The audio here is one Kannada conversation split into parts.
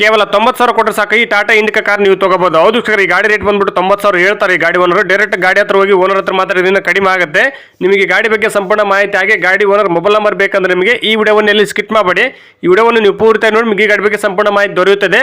ಕೇವಲ ತೊಂಬತ್ತು ಸಾವಿರ ಕೊಟ್ಟರೆ ಸಾಕು. ಈ ಟಾಟಾ ಇಂಡಿಕಾ ಕಾರ್ ನೀವು ತಗೋಬಹುದು ಹೌದು ಸರ್ ಈ ಗಾಡಿ ರೇಟ್ ಬಂದ್ಬಿಟ್ಟು ತೊಂಬತ್ತು ಸಾವಿರ ಹೇಳ್ತಾರೆ ಈ ಗಾಡಿ ಓನರ್. ಡೈರೆಕ್ಟ್ ಗಾಡಿ ಹತ್ರ ಹೋಗಿ ಓನರ್ ಹತ್ರ ಮಾತ್ರ ಇದರಿಂದ ಕಡಿಮೆ ಆಗುತ್ತೆ. ನಿಮಗೆ ಗಾಡಿ ಬಗ್ಗೆ ಸಂಪೂರ್ಣ ಮಾಹಿತಿ ಹಾಗೆ ಗಾಡಿ ಓನರ್ ಮೊಬೈಲ್ ನಂಬರ್ ಬೇಕಂದ್ರೆ ನಿಮಗೆ ಈ ವಿಡಿಯೋವನ್ನು ಎಲ್ಲಿ ಸ್ಕಿಟ್ ಮಾಡಬೇಡಿ. ಈ ವಿಡಿಯೋವನ್ನು ನೀವು ಪೂರ್ತಿ ನೋಡಿ, ನಿಮಗೆ ಗಾಡಿ ಬಗ್ಗೆ ಸಂಪೂರ್ಣ ಮಾಹಿತಿ ದೊರೆಯುತ್ತದೆ.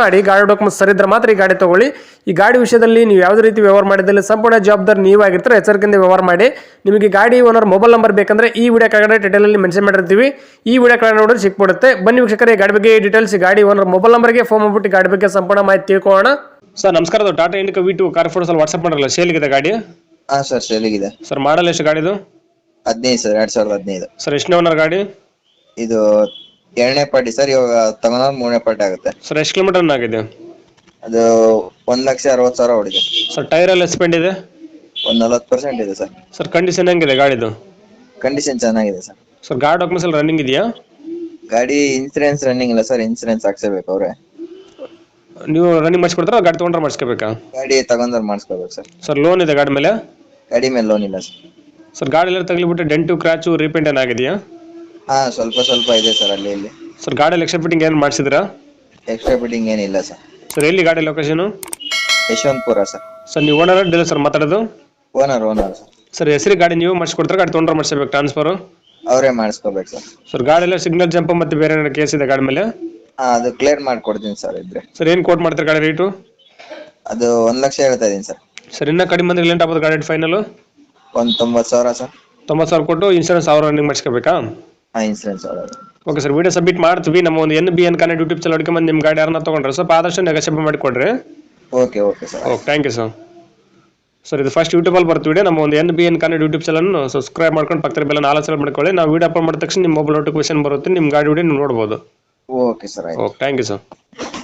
ಮಾಡಿ ಗಾಡಿ ಡಾಕ್ಯುಮೆಂಟ್ಸ್ ಸರಿದ್ರೆ ಮಾತ್ರ ಈ ಗಾಡಿ ತಗೊಳ್ಳಿ. ಈ ಗಾಡಿ ವಿಷಯದಲ್ಲಿ ನೀವು ಯಾವುದೇ ರೀತಿ ವ್ಯವಹಾರ ಮಾಡಿದಲ್ಲಿ ಸಂಪೂರ್ಣ ಜವಾಬ್ದಾರಿ ನೀವಾಗಿರ್ತಾರೆ ಎಚ್ಚರಿಕೆಯಿಂದ ವ್ಯವಹಾರ ಮಾಡಿ. ನಿಮಗೆ ಗಾಡಿ ಓನರ್ ಮೊಬೈಲ್ ನಂಬರ್ ಬೇಕಂದ್ರೆ ಈ ವಿಡಿಯೋ ಕೆಳಗಡೆ ಟೈಟಲಲ್ಲಿ ಮೆನ್ಷನ್ ಮಾಡಿರ್ತೀವಿ. ಈ ವಿಡಿಯೋ ಕೆಳಗಡೆ ನೋಡಿದ್ರೆ ಸಿಕ್ಬಿಡುತ್ತೆ ಬನ್ನಿ ವೀಕ್ಷಕರೇ ಗಾಡಿ ಬಗ್ಗೆ ಡೀಟೇಲ್ಸ್ ಗಾಡಿ ಓನರ್ ಮೊಬೈಲ್ ನಂಬರ್ಗೆ ಫೋನ್ ಮಾಡ್ಬಿಟ್ಟು ಗಾಡಿ ಬಗ್ಗೆ ಸಂಪೂರ್ಣ ಮಾಹಿತಿ ತಿಳ್ಕೊಳ್ಳೋಣ. ಸರ್ ನಮಸ್ಕಾರ ಅದು Tata Indica V two car ಫೋಟೋಸಲ್ಲಿ WhatsApp ಮಾಡಲ್ಲ ಸೇಲ್ಗಿದೆ ಗಾಡಿ? ಹಾ ಸರ್ ಸೇಲಿಗಿದೆ. ಸರ್ ಮಾಡಲ್ ಎಷ್ಟು ಗಾಡಿದು? ಹದಿನೈದು ಸರ್ ಎರಡ್ ಸಾವಿರದ ಹದಿನೈದು. ಸರ್ ಎಷ್ಟು ಓನರ್ ಗಾಡಿ? ಇದು ಎರಡನೇ ಪಾರ್ಟಿ ಸರ್ ಇವಾಗ ತಗೊಂಡ್ ಮೂರನೇ ಪಾರ್ಟಿ ಆಗುತ್ತೆ. ಸರ್ ಎಷ್ಟು ಕಿಲೋಮೀಟರ್ ಆಗಿದೆ? ಅದು ಒಂದ್ ಲಕ್ಷ ಅರವತ್ತು ಸಾವಿರ ಹೊಡಿದೆ ಸರ್ ಟೈರ್ ಎಲ್ಲ ಸ್ಪೆಂಡ್ ಇದೆ? ಒಂದ್ ನಲ್ವತ್ತು ಪರ್ಸೆಂಟ್ ಇದೆ ಸರ್. ಸರ್ ಕಂಡೀಷನ್ ಹೆಂಗಿದೆ ಗಾಡಿದು? ಕಂಡೀಷನ್ ಚೆನ್ನಾಗಿದೆ ಸರ್. ಸರ್ ಗಾಡಿ ಡಾಕ್ಯುಮೆಂಟ್ಸ್ ಎಲ್ಲ ರನ್ನಿಂಗ್ ಇದೆಯಾ? ಗಾಡಿ ಇನ್ಸೂರೆನ್ಸ್ ರನ್ನಿಂಗ್ ಇಲ್ಲ ಸರ್ ಇನ್ಸೂರೆನ್ಸ್ ಹಾಕ್ಸಬೇಕು ಅವ್ರೆ. ನೀವು ರನ್ನಿಂಗ್ ಮಾಡಿಸ್ಕೊಡ್ತಾರ ಗಾಡಿ ತಗೊಂಡ್ರೆ ಮಾಡಿಸ್ಕೋಬೇಕಾ? ಗಾಡಿ ತಗೊಂಡ್ರೆ ಮಾಡಿಸ್ಕೋಬೇಕು ಸರ್. ಸರ್ ಲೋನ್ ಇದೆ ಗಾಡಿ ಮೇಲೆ? ಗಾಡಿ ಮೇಲೆ ಲೋನ್ ಇಲ್ಲ ಸರ್. ಸರ್ ಗಾಡಿ ಎಲ್ಲ ತಗಲಿಬಿಟ್ಟು ಡೆಂಟು ಕ್ರಾಚು ರೀಪೇಂಟ್ ಏನಾಗಿದೆಯಾ? ಹಾ ಸ್ವಲ್ಪ ಸ್ವಲ್ಪ ಇದೆ ಸರ್ ಅಲ್ಲಿ ಇಲ್ಲಿ. ಸರ್ ಗಾಡಿ ಎಕ್ಸ್ಟ್ರಾ ಫಿಟ್ಟಿಂಗ್ ಏನು ಮಾಡಿಸಿದ್ರಾ? ಎಕ್ಸ್ಟ್ರಾ ಫಿಟ್ಟಿಂಗ್ ಏನಿಲ್ಲ ಸರ್. ಸರ್ ಎಲ್ಲಿ ಗಾಡಿ ಲೊಕೇಶನು ಯಶವಂತಪುರ ಸರ್. ಸರ್ ನೀವು ಓನರ್ ಡೀಲರ್ ಸರ್ ಮಾತಾಡೋದು? Owner owner sir. ಸರ್ ಹೆಸರು ಗಾಡಿ ನೀವು ಮಾಡಿಸ್ಕೊಡ್ತಾರೆ? ಗಾಡಿ ತೊಗೊಂಡ್ರೆ ಮಾಡಿಸ್ಬೇಕು ಟ್ರಾನ್ಸ್ಫರ್ ಅವರೇ ಮಾಡಿಸ್ಕೋಬೇಕು ಸರ್. ಸರ್ ಗಾಡಿ ಎಲ್ಲ ಸಿಗ್ನಲ್ ಜಂಪ್ ಮತ್ತೆ ಬೇರೆ ಏನಾದ್ರು ಕೇಸ್ ಇದೆ ಗಾಡಿ ಮೇಲೆ? ಹಾ ಅದು ಕ್ಲಿಯರ್ ಮಾಡ್ಕೊಡ್ತೀನಿ ಸರ್ ಇದ್ರೆ. ಸರ್ ಏನು ಕೋಟ್ ಮಾಡ್ತಾರೆ ಗಾಡಿ ರೇಟು ಅದು ಒಂದ್ ಲಕ್ಷ ಹೇಳ್ತಾ ಇದೀನಿ ಸರ್. ಸರ್ ಇನ್ನೂ ಕಡಿಮೆ ಬಂದ್ರೆ ಲೇಟ್ ಆಗ್ಬೋದು ಗಾಡಿ ಫೈನಲ್ ಒಂದ್ ತೊಂಬತ್ತು ಸಾವಿರ ಸರ್. ತೊಂಬತ್ತು ಸಾವಿರ ಕೊಟ್ಟು ಇನ್ಶೂರೆನ್ಸ್ ಸಾವಿರ ರನ್ನಿಂಗ್ ಮಾಡಿಸ್ಕೋಬೇಕಾ? ಹಾ ಇನ್ಸೂರೆನ್ಸ್ ಒಳಗೆ ಓಕೆ ಸರ್ ವಿಡಿಯೋ ಸಬ್ಮಿಟ್ ಮಾಡ್ತೀವಿ. ನಮ್ಮ ಒಂದು N B N Kannada YouTube channel ಹುಡ್ಕೊಂಬಂದು ನಿಮ್ಮ ಗಾಡಿ ಯಾರನ್ನ ತೊಗೊಂಡ್ರೆ ಸ್ವಲ್ಪ ಆದಷ್ಟು ನೆಗೋಷಿಯೇಟ್ ಮಾಡಿಕೊಡ್ರಿ. Okay okay sir okay thank you sir sir ಇದು ಫಸ್ಟ್ ಯೂಟ್ಯೂಬಲ್ಲಿ ಬರ್ತೀವಿ ನಮ್ಮ ಒಂದು N B N Kannada YouTube channel subscribe ಮಾಡ್ಕೊಂಡು ಪಕ್ಕದ ಬೆಲ್ಲ ನಾಲ್ಕು ಸಲ ಮಾಡ್ಕೊಳ್ಳಿ. ನಾವು ವಿಡಿಯೋ ಅಪ್ಲೋಡ್ ಮಾಡಿದ ತಕ್ಷಣ ನಿಮ್ಮ ಮೊಬೈಲ್ ನೋಟಿಫಿಕೇಶನ್ ಬರುತ್ತೆ. ನಿಮ್ಮ ಗಾಡಿ ವಿಡಿಯೋ ನೀವು ನೋಡ್ಬೋದು. ಓಕೆ ಸರ್ ಆಯ್ತು. Okay thank you sir